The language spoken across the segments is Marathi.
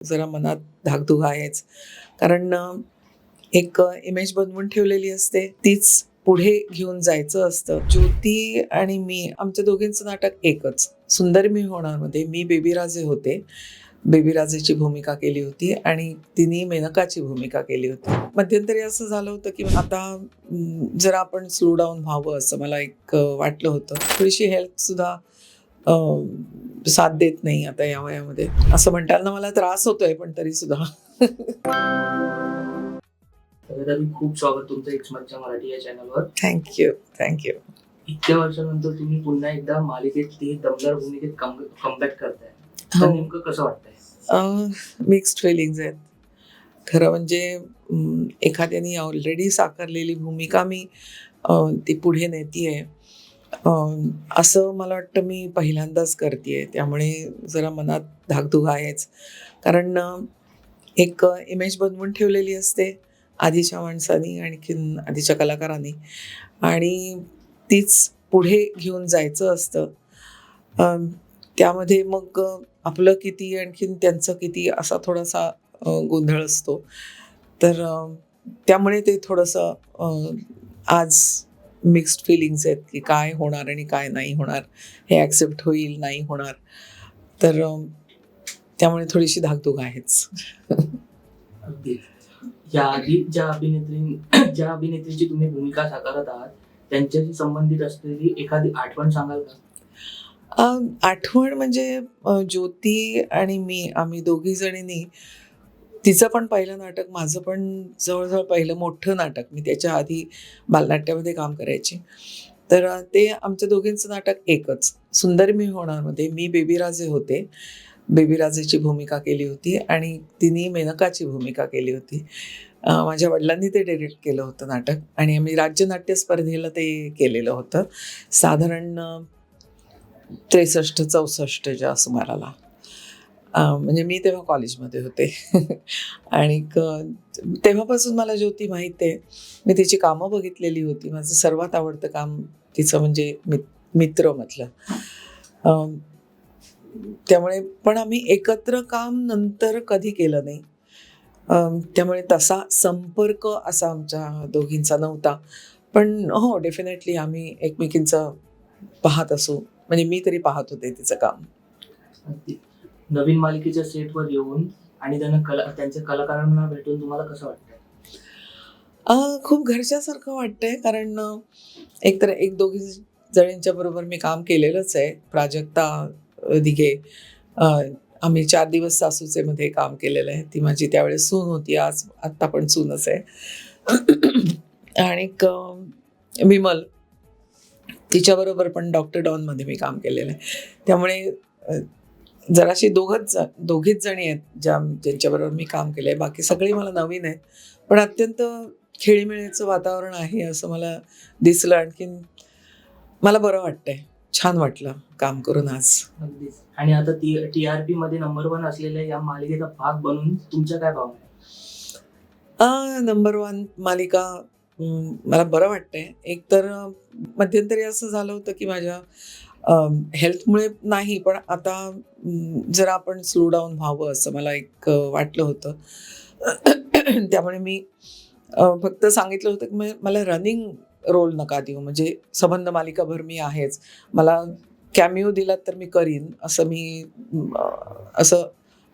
जरा मनात धाकधूक आहेच. कारण एक इमेज बनवून ठेवलेली असते तीच पुढे घेऊन जायचं असतं. ज्योती आणि मी आमच्या दोघींचं नाटक एकच. सुंदर मी होणार मध्ये मी बेबीराजे होते. बेबीराजेची भूमिका केली होती आणि तिने मेनकाची भूमिका केली होती. मध्यंतरी असं झालं होतं की आता जरा आपण स्लो डाऊन व्हावं असं मला एक वाटलं होतं. थोडीशी हेल्थ सुद्धा साथ देत नाही आता या वयामध्ये. असं म्हणताना मला त्रास होतोय पण तरी सुद्धा खूप स्वागत तुमचं एक्समतच्या मराठी या चॅनलवर थँक्यू थँक्यू इतक्या वर्षानंतर तुम्ही पुन्हा एकदा मालिकेत ती दमदार भूमिकेत कमबॅक करताय. तर हो. नेमकं कसं वाटतंय? मिक्स्ड फिलिंग्ज आहेत. खरं म्हणजे एखाद्याने ऑलरेडी साकारलेली भूमिका मी ती पुढे नेतीये. असं मला वाटतं मी पहिल्यांदाच करते त्यामुळे जरा मनात धाकधूक आहेच. कारण एक इमेज बनवून ठेवलेली असते आधीच्या माणसानी आणखीन आधीच्या कलाकारांनी. आणि तीच पुढे घेऊन जायचं असतं. त्यामध्ये मग आपलं किती आणखीन त्यांचं किती असा थोडासा गोंधळ असतो. तर त्यामुळे ते थोडंसं आज मिक्स्ड फिलिंग्स आहेत की काय होणार आणि काय नाही होणार हे ॲक्सेप्ट होईल नाही होणार. तर त्यामुळे थोडीशी धाकधूक आहेच. या आधी ज्या अभिनेत्री ज्या अभिनेत्रीची तुम्ही भूमिका साकारत आहात त्यांच्याशी संबंधित असलेली एखादी आठवण सांगाल का? आठवण म्हणजे ज्योती आणि मी आम्ही दोघी जणींनी तिचं पण पहिलं नाटक माझं पण जवळजवळ पहिलं मोठं नाटक. मी त्याच्या आधी बालनाट्यामध्ये काम करायची. तर ते आमच्या दोघींचं नाटक एकच. सुंदर मी होणारमध्ये मी बेबीराजे होते. बेबीराजेची भूमिका केली होती आणि तिने मेनकाची भूमिका केली होती. माझ्या वडिलांनी ते डिरेक्ट केलं होतं नाटक आणि आम्ही राज्यनाट्य स्पर्धेला ते केलेलं होतं. साधारण त्रेसष्ट चौसष्टच्या सुमाराला. म्हणजे मी तेव्हा कॉलेजमध्ये होते. आणि तेव्हापासून मला ज्योती माहीत आहे. मी तिची कामं बघितलेली होती. माझं सर्वात आवडतं काम तिचं म्हणजे मित्र म्हटलं त्यामुळे पण आम्ही एकत्र काम नंतर कधी केलं नाही. त्यामुळे तसा संपर्क असा आमच्या दोघींचा नव्हता. पण हो डेफिनेटली आम्ही एकमेकींचं पाहत असू. म्हणजे मी तरी पाहत होते तिचं काम. नवीन मालिकेच्या सेटवर येऊन आणि त्यांना कला त्यांच्या कलाकारांना भेटून तुम्हाला कसं वाटतंय? खूप घरच्यासारखं वाटतंय कारण एकतर एक दोघी जणींच्या बरोबर मी काम केलेलंच आहे. प्राजक्ता दिघे आम्ही चार दिवस सासूचे मध्ये काम केलेलं आहे. ती माझी त्यावेळेस सून होती आज आत्ता पण सूनच आहे. आणि विमल तिच्याबरोबर पण डॉक्टर डॉनमध्ये मी काम केलेलं आहे. त्यामुळे जराशी दोघंच ज- दोघीच जणी आहेत ज्या ज्यांच्याबरोबर मी काम केलं आहे बाकी सगळी मला नवीन आहेत. पण अत्यंत खेळीमेळीचं वातावरण आहे असं मला दिसलं. आणखीन मला बरं वाटतंय. छान वाटलं काम करून आज. अगदीच आणि आता टी टी आर पी मध्ये नंबर वन असलेल्या या मालिकेचा भाग बनून तुमच्या काय भावना आहे नंबर वन मालिका मला बरं वाटतंय. एकतर मध्यंतरी असं झालं होतं की माझ्या हेल्थमुळे नाही पण आता जरा आपण स्लो डाऊन व्हावं असं मला एक वाटलं होतं. त्यामुळे मी फक्त सांगितलं होतं की मला रनिंग रोल नका देऊ. म्हणजे संबंध मालिकाभर मी आहेच. मला कॅमिओ दिलात तर मी करीन असं मी असं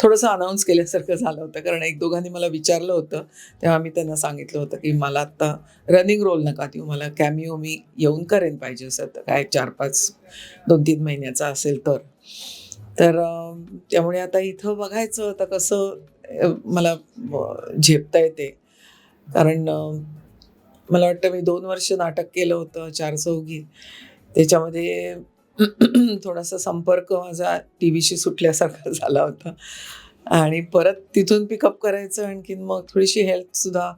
थोडंसं अनाऊन्स केल्यासारखं झालं होतं. कारण एक दोघांनी मला विचारलं होतं. तेव्हा मी त्यांना सांगितलं होतं की मला आत्ता रनिंग रोल नका देऊ. मला कॅमिओ मी येऊन करेन पाहिजे असं. तर काय चार पाच दोन तीन महिन्याचा असेल तर. तर त्यामुळे आता इथं बघायचं आता कसं मला झेपता येते. कारण मला वाटतं मी दोन वर्ष नाटक केलं होतं चार चौघी. त्याच्यामध्ये थोडासा संपर्क माझा टी व्हीशी सुटल्यासारखा झाला होता. आणि परत तिथून पिकअप करायचं आणखीन मग थोडीशी हेल्थसुद्धा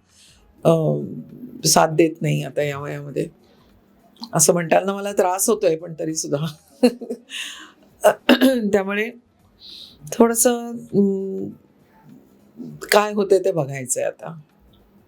साथ देत नाही आता या वयामध्ये. असं म्हणताना मला त्रास होतोय पण तरी सुद्धा. त्यामुळे थोडंसं काय होतंय ते बघायचंय आता.